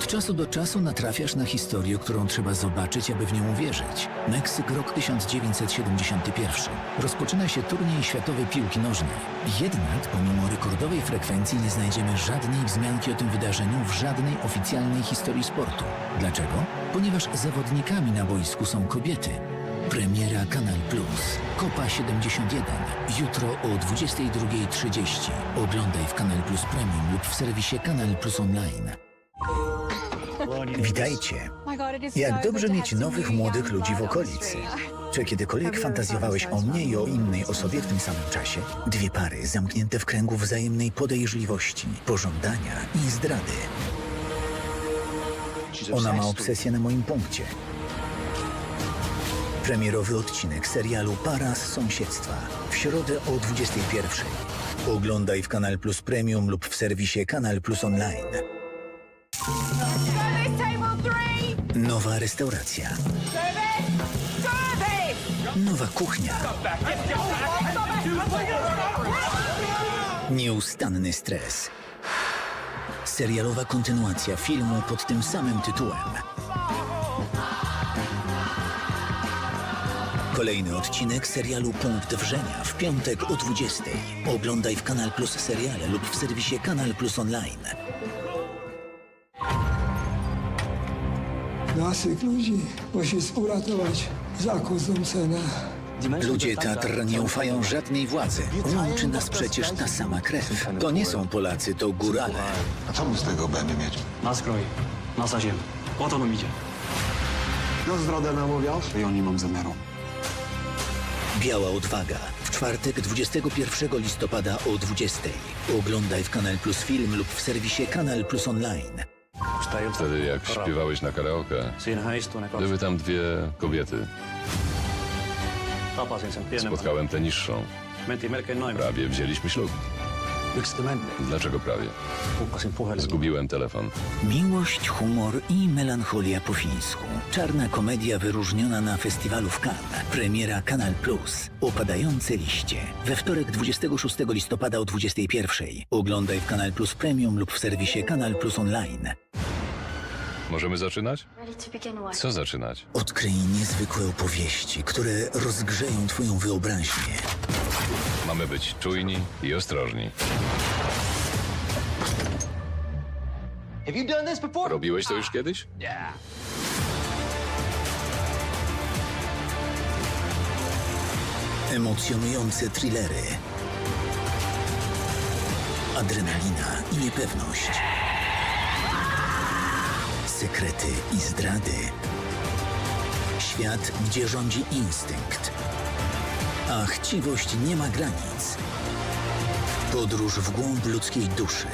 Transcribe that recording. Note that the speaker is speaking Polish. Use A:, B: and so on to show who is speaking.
A: Od czasu do czasu natrafiasz na historię, którą trzeba zobaczyć, aby w nią uwierzyć. Meksyk, rok 1971. Rozpoczyna się turniej światowej piłki nożnej. Jednak, pomimo rekordowej frekwencji, nie znajdziemy żadnej wzmianki o tym wydarzeniu w żadnej oficjalnej historii sportu. Dlaczego? Ponieważ zawodnikami na boisku są kobiety. Premiera Kanal Plus. Kopa 71. Jutro o 22.30. Oglądaj w Kanal Plus Premium lub w serwisie Kanal Plus Online.
B: Witajcie. Jak dobrze mieć nowych młodych ludzi w okolicy. Czy kiedykolwiek fantazjowałeś o mnie i o innej osobie w tym samym czasie? Dwie pary zamknięte w kręgu wzajemnej podejrzliwości, pożądania i zdrady. Ona ma obsesję na moim punkcie. Premierowy odcinek serialu Para z sąsiedztwa. W środę o 21.00. Oglądaj w Kanal Plus Premium lub w serwisie Kanal Plus Online. Nowa restauracja. Nowa kuchnia. Nieustanny stres. Serialowa kontynuacja filmu pod tym samym tytułem. Kolejny odcinek serialu Punkt Wrzenia w piątek o 20. Oglądaj w Kanal Plus seriale lub w serwisie Kanal Plus Online.
C: Naszych ludzi musi uratować za każdą cenę.
B: Ludzie Tatr nie ufają żadnej władzy. Łączy nas przecież ta sama krew. To nie są Polacy, to górale.
D: A co mu z tego będę mieć?
E: Nas kroi, nas ziem. Po to nam idzie.
D: No zdradę namawiał? Ja nie mam zamiaru.
B: Biała odwaga. W czwartek 21 listopada o 20. Oglądaj w Kanal Plus Film lub w serwisie Kanal Plus Online.
F: Wtedy jak śpiewałeś na karaoke, były tam dwie kobiety. Spotkałem tę niższą.
E: Noin.
F: Prawie wzięliśmy ślub. Dlaczego prawie? Zgubiłem telefon.
B: Miłość, humor i melancholia po fińsku. Czarna komedia wyróżniona na festiwalu w Cannes. Premiera Kanal Plus. Opadające liście. We wtorek 26 listopada o 21. Oglądaj w Kanal Plus Premium lub w serwisie Kanal Plus Online.
F: Możemy zaczynać? Co zaczynać?
B: Odkryj niezwykłe opowieści, które rozgrzeją Twoją wyobraźnię.
F: Mamy być czujni i ostrożni. Robiłeś to już kiedyś?
B: Emocjonujące thrillery. Adrenalina i niepewność. Sekrety i zdrady. Świat, gdzie rządzi instynkt. A chciwość nie ma granic. Podróż w głąb ludzkiej duszy.